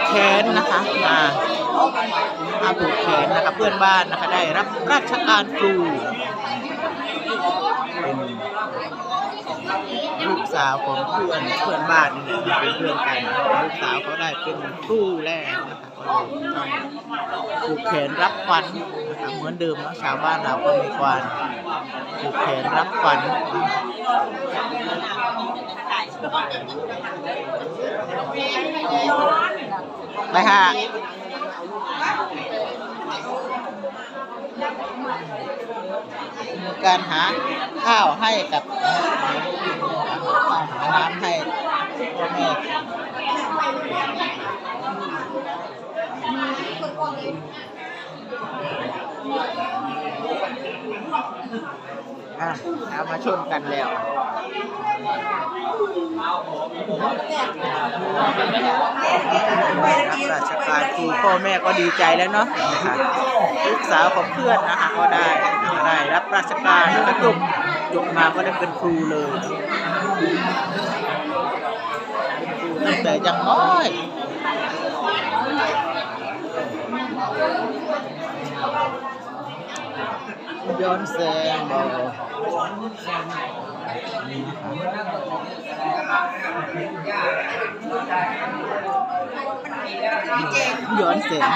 กแขนนะคะมามาผูกแขนนะคะเพื่อนบ้านนะคะได้รับราชการครูเป็นลูกสาวของเพื่อนเพื่อนบ้านนี่แหละเป็นเพื่อนกันลูกสาวเขาได้เป็นครูแล้วนะคะก็เลยต้องผูกแขนรับขวัญนะคะเหมือนเดิมนะชาวบ้านเราก็มีความผูกแขนรับขวัญ ไปฮะมีการหาข้าวให้กับน้ำให้พ่อแม่อ่ะเอามาชนกันแล้วรับราชการครูพ่อแม่ก็ดีใจแล้วเนาะนะคะลูกสาวของเพื่อนนะคะก็ได้ได้รับราชการนะคะจบจบมาก็ได้เป็นครูเลยเป็นครูตั้งแต่ยังน้อย ย้อนแสงบอย้อนแสง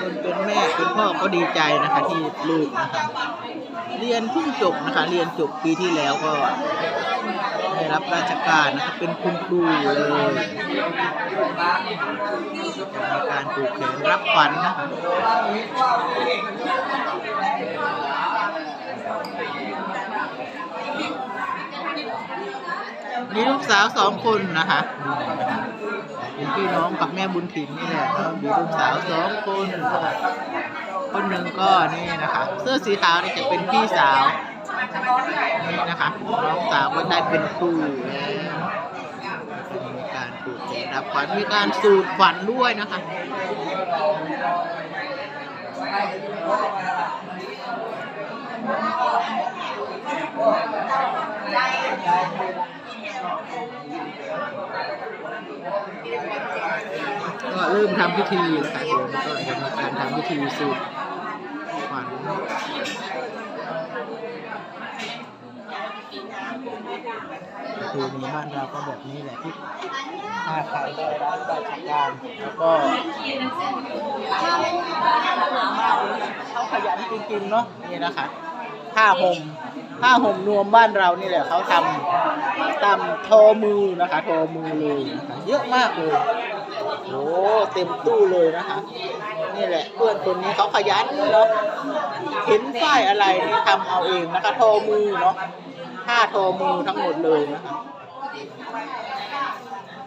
คนเป็นแม่เป็นพ่อก็ดีใจนะคะที่ลูกนะคะเรียนเพิ่งจบนะคะ เรียนจบปีที่แล้วก็ รับราชการนะคะเป็นคุณครูเลยมีการปลูกแขนรับขวัญนะคะมีลูกสาวสองคนนะคะเป็นพี่น้องกับแม่บุญถิ่นนี่แหละเนาะมีลูกสาวสองคน คนหนึ่งก็นี่นะคะ เสื้อสีขาวนี่จะเป็นพี่สาว นี่นะคะน้องสาวก็ได้เป็นครูแล้วมีการปลูกแขนรับขวัญมีการสูดขวัญด้วยนะคะก็เริ่มทำพิธีแล้วค่ะเดี๋ยวก็จะมีการทำพิธีสูดขวัญ คือมีบ้านเราก็แบบนี้แหละที่ถ้าใครได้รับราชการแล้วก็เขาขยันจริงๆเนาะนี่นะคะผ้าห่มผ้าห่มนวมบ้านเรานี่แหละเขาทำทำทอมือนะคะทอมือเลยนะคะเยอะมากเลยโอ้เต็มตู้เลยนะคะ นี่แหละเพื่อนคนนี้เขาขยันเนาะเห็นฝ้ายอะไรนี่ทำเอาเองนะคะโทอมือเนาะ ผ้าทอมือทั้งหมดเลยนะคะ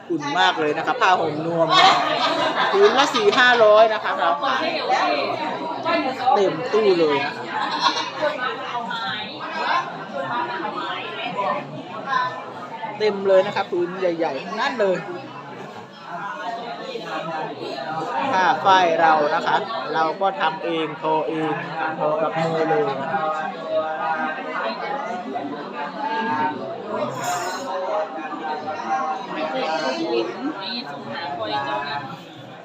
อุ่นมากเลยนะคะ ผ้าห่มนวมเนาะพื้นละสี่ห้าร้อยนะคะเราขายเต็มตู้เลยนะคะเต็มเลยนะคะพื้นใหญ่ๆนั่นเลยผ้าฝ้ายเรานะคะ เราก็ทำเองโทอเองโทอกับมือเลยนะคะ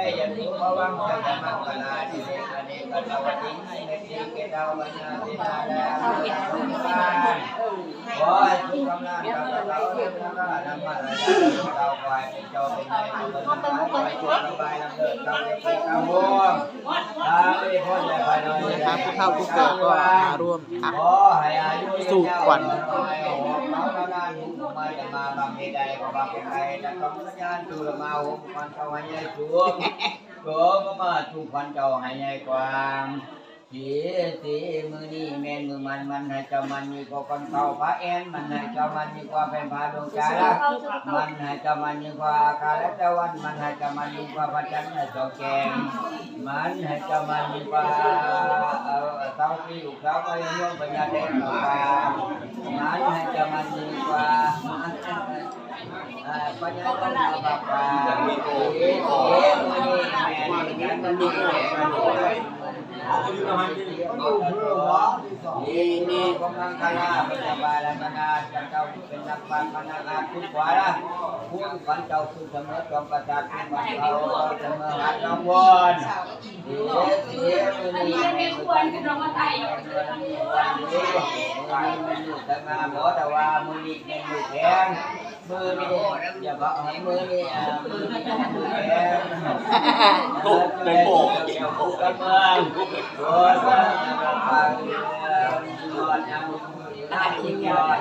ผู้เฒ่าผู้แก่ก็มาร่วมทำสูตรขวั ญ Cửa có mà chụp quan trầu hay nhai quang สีสีมือนี่แมนมือมันมันให้เจ้ามันมีกว่าคนเขาพระเอ็นมันให้เจ้ามันมีกว่าเป็นพาดวงใจละมันให้เจ้ามันมีกว่าอาคาและตะวันมันให้เจ้ามันมีกว่าพระจันทร์และเจ้าแกงมันให้เจ้ามันมีกว่าเอ่อเต้าที่อยู่เต้าก็ยังย่อมปัญญาเด่นกว่ามันให้เจ้ามันมีกว่าเอ่อปัญญาเด่นกว่าสีสีมือนี่ นี่นี่กำลังคณะเป็นบาลมนาจะเจ้าเป็นนักปาชญ์พนักงานทุกขวาละคุณฝันเจ้าคือเสมอจอมประจักษ์คุณฝันเราเสมอหัดน้องวนเสียเสียมือนี่แม่มือนี่มือนี่วันนี้มันอยู่แต่งาบอกแต่ว่ามือนี่ยังอยู่แข็ง มือนี่อย่าบอกให้มือนี่อ่ามือนี่มือแข็งถูกเป็นโบกเกี่ยวกับเมืองโดยว่าเราไปนอนยังทำยิ่งยอด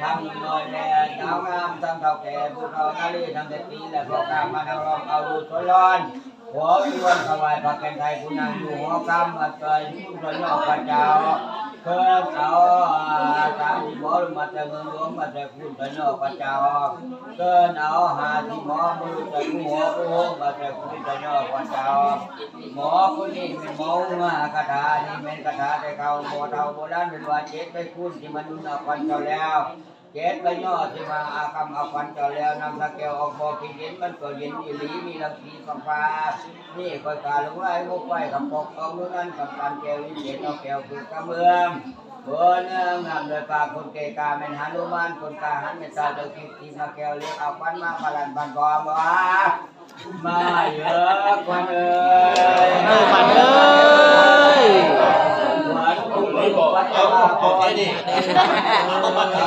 ทำน้อยแม่เจ้างามทำเท่าแก่ผู้เขานาลีทำเด็ดปีและพวกกามมาเราลองเอาดูทดลอง หัววิวันถวายพระแกนไทยคุณนางอยู่หัวกำมาเตยผู้คนนอกพระเจ้าเพื่อเอาตามที่หมอมาแต่เมืองหลวงมาแต่คุณคนนอกพระเจ้าเกินเอาหาที่หมอมือแต่หัวผู้มาแต่คุณคนนอกพระเจ้าหมอคนนี้เป็นหมอมาคาถานี่เป็นคาถาแต่เขาโบเทาโบราณเป็นว่าเจ็ดไปคุณที่มันเอาควันเจ้าแล้ว เจ็ดไปย่อที่มาอาคำเอาควันจ้าแล้วนำตะแก้วออกบ่อกินเย็นมันก็เย็นอีหลีมีรังสีฟ้าฟ้านี่คอยกาลงไล่งกไฟกับปกเอานู้นนั่นกับการแก้ววิเศษเอาแก้วคือกระเบื้องบนเองามโดยปากคนเกกาเป็นหานุมานคนกาหันเป็นตาเดือกิที่มาแก้วเลี้ยงเอาควันมาพลันบันกอมว่ามาเยอะกว่าเดิมเออขวัญเอ้ย ขวัญคุณ ไม่บอก เอาเอดี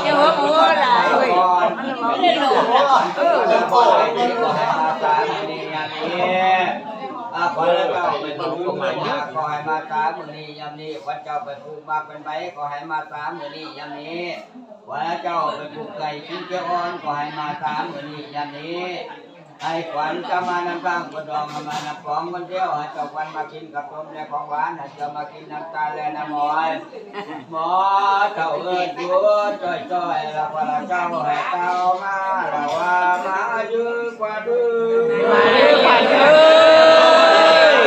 เดี๋ยวหัวหลายเว้ยมันไม่ได้หลงเออเออขอให้ดีขอให้มาตานี้อย่างนี้อาขอให้เจ้าเป็นผู้ม่นะขอให้มาตามมือนี้ยามนี้ขอเจ้าเป็นผู้มาเป็นใบขอให้มาตามมือนี้ยามนี้ขอเจ้าเป็นผู้ไก่ชิ้นเจ้าอ่อนขอให้มาตามมือนี้ยามนี้ ให้ขวัญจะมานำกลางกระดองมานำของคนเดียวให้เจ้าขวัญมากินกับต้มและของหวานให้เจ้ามากินน้ำตาลและน้ำมอยหมอเจ้าเอิญอยู่จ้อยจ้อยละพระเจ้าให้เจ้ามาละว่ามายือกว่าดื้อมาเด้อขวัญเอ้ย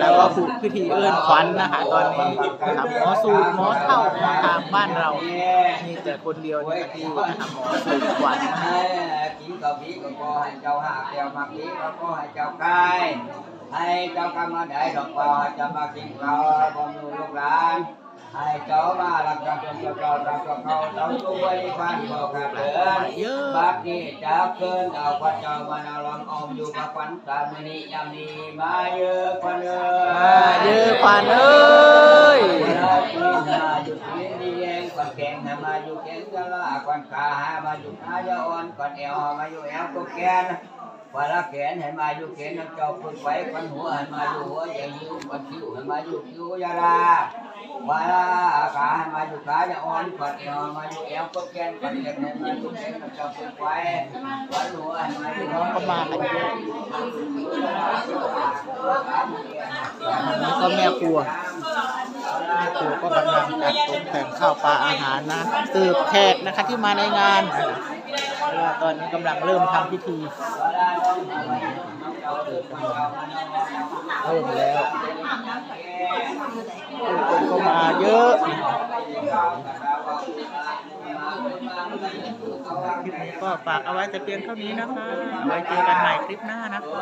แล้วก็ฝึกพิธีเอื้อนขวัญนะคะตอนนี้ครับหมอสูตรหมอเท่ามอทางบ้านเรา มีแต่คนเดียวเนี่ยที่นะครับหมอสูตรขวันะให้กินกับพี่ก็ขอให้เจ้าหาแก้วมาพี่ก็ขอให้เจ้ากายให้เจ้ากำมาได้ดอกก็ให้เจ้ามากินข้าบำรุงลูกหลานให้เจ้ามารักกันจนเจ้าเจ้ารักกับเขาเจ้าด้วยบ้านบอกขาดเดินบัดนี้จะเกินเอาพระเจ้ามานาลองอมอยู่กับฝันตามนี้ยามนี้มาเยอะกว่าเดิมมาเด้อขวัญเอ้ย อนขาหามาอยู่ขายาอ่อนก่อนเอวมาอยู่แอวก็แกนว่าละแขนให้มาอยู่แขนน้ำเจ้าฝึกไว้ก่อนหัวให้มาอยู่หัวอย่างยิ้วก่อนคิ้วให้มาอยู่คิ้วยาลาว่าละขาให้มาอยู่ขายาอ่อนก่อนเอวมาอยู่แอวก็แกนก่อนแขนให้มาอยู่แขนน้ำเจ้าฝึกไว้ก่อนหัวให้มาอยู่น้องก็มากันเยอะอันนี้ก็แม่ครัว แม่ครัวก็กำลังจัดตกแต่งข้าวปลาอาหารนะเสิร์ฟแขกนะคะที่มาในงานว่าตอนนี้กำลังเริ่มทำพิธีเริ่มแล้วผู้คนก็มาเยอะคลิปนี้ก็ฝากเอาไว้แต่เพียงเท่านี้นะคะ ไว้เจอกันใหม่คลิปหน้านะคะ